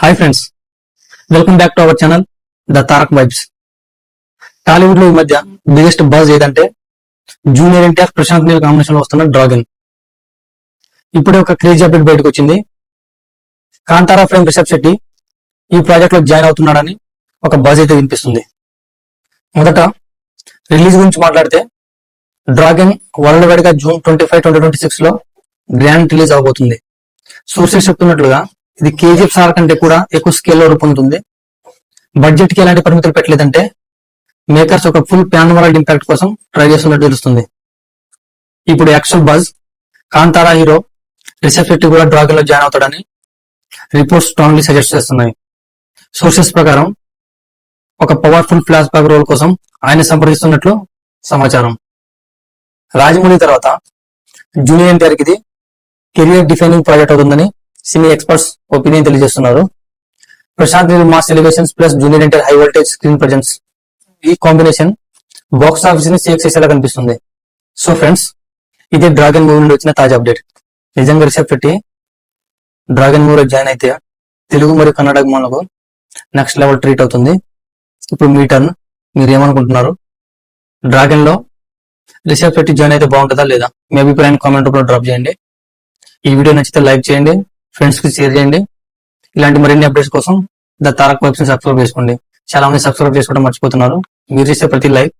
Hi friends welcome back to our channel the Tarak vibes టాలీవుడ్లో ఈ మధ్య biggest buzz ఏదంటే జూనియర్ ఎన్టీఆర్ ప్రశాంత్ నీల్ కాంబినేషన్లో వస్తున్న డ్రాగన్ ఇప్పుడే ఒక క్రేజీ అప్డేట్ బయటకు వచ్చింది. కాంతారా ఫ్రేమ్ రిషబ్ శెట్టి ఈ ప్రాజెక్ట్లో జాయిన్ అవుతున్నాడని ఒక బజ్ అయితే వినిపిస్తుంది. మొదట రిలీజ్ గురించి మాట్లాడితే డ్రాగన్ వరల్డ్ వైడ్గా June twenty five twenty twenty సిక్స్లో గ్రాండ్ రిలీజ్ అవబోతుంది. సోర్సెస్ చెప్తున్నట్లుగా ఇది కేజీఎఫ్ సార్ కంటే కూడా ఎక్కువ స్కేల్లో రూపొందుతుంది. బడ్జెట్కి ఎలాంటి పరిమితులు పెట్టలేదంటే మేకర్స్ ఒక ఫుల్ ప్యాన్ వరల్డ్ ఇంపాక్ట్ కోసం ట్రై చేస్తున్నట్టు తెలుస్తుంది. ఇప్పుడు యాక్షన్ బజ్ కాంతారా హీరో రిసెప్ట్ కూడా డ్రాగన్లో జాయిన్ అవుతాడని రిపోర్ట్స్ స్ట్రాంగ్లీ సజెస్ట్ చేస్తున్నాయి. సోర్సెస్ ప్రకారం ఒక పవర్ఫుల్ ఫ్లాష్ బ్యాక్ రోల్ కోసం ఆయన సంప్రదిస్తున్నట్లు సమాచారం. రాజమౌళి తర్వాత జూనియర్ ఎన్టీఆర్ ఇది కెరియర్ డిఫైనింగ్ ప్రాజెక్ట్ అవుతుందని సినీ ఎక్స్పర్ట్స్ ఒపీనియన్ తెలియజేస్తున్నారు. Prashanth Neel mass elevations plus junior NTR high voltage screen presence ఈ కాంబినేషన్ బాక్స్ ఆఫీస్ని సేక్ చేసేలా కనిపిస్తుంది. సో ఫ్రెండ్స్ ఇది డ్రాగన్ మూవీ నుండి వచ్చిన తాజా అప్డేట్. నిజంగా రిషబ్ పెట్టి డ్రాగన్ మూవీలో జాయిన్ అయితే తెలుగు మరియు కన్నడ అభిమానులకు నెక్స్ట్ లెవెల్ ట్రీట్ అవుతుంది. ఇప్పుడు మీ టర్న్ మీరు ఏమనుకుంటున్నారు? డ్రాగన్లో రిషబ్ పెట్టి జాయిన్ అయితే బాగుంటుందా లేదా? మీ అభిప్రాయాన్ని కామెంట్ రూపంలో డ్రాప్ చేయండి. ఈ వీడియో నచ్చితే లైక్ చేయండి. ఫ్రెండ్స్కి షేర్ చేయండి. ఇలాంటి మరిన్ని అప్డేట్స్ కోసం ద తారక్ వెబ్సైట్ సబ్స్క్రైబ్ చేసుకోండి. చాలా మంది సబ్స్క్రైబ్ చేసుకోవడం మర్చిపోతున్నారు. మీరు చేసే ప్రతి లైక్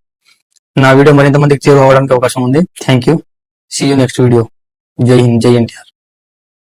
నా వీడియో మరింత మందికి చేరువ అవడానికి అవకాశం ఉంది. Thank you see you next video జై హింద్ జై ఎన్టీఆర్.